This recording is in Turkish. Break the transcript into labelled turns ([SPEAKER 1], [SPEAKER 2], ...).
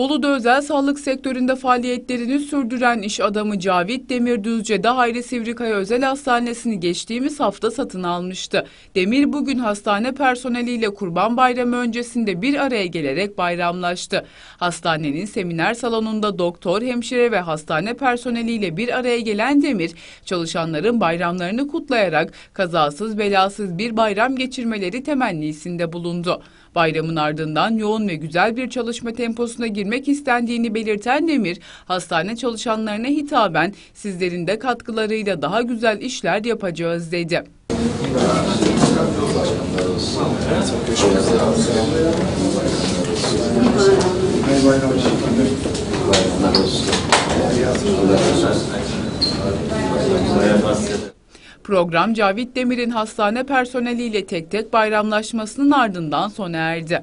[SPEAKER 1] Bolu'da özel sağlık sektöründe faaliyetlerini sürdüren iş adamı Cavit Demir Düzce'de Hayri Sivrikaya Özel Hastanesi'ni geçtiğimiz hafta satın almıştı. Demir bugün hastane personeliyle Kurban Bayramı öncesinde bir araya gelerek bayramlaştı. Hastanenin seminer salonunda doktor, hemşire ve hastane personeliyle bir araya gelen Demir, çalışanların bayramlarını kutlayarak kazasız belasız bir bayram geçirmeleri temennisinde bulundu. Bayramın ardından yoğun ve güzel bir çalışma temposuna girmek istendiğini belirten Demir, hastane çalışanlarına hitaben sizlerin de katkılarıyla daha güzel işler yapacağız dedi. Program Cavit Demir'in hastane personeliyle tek tek bayramlaşmasının ardından sona erdi.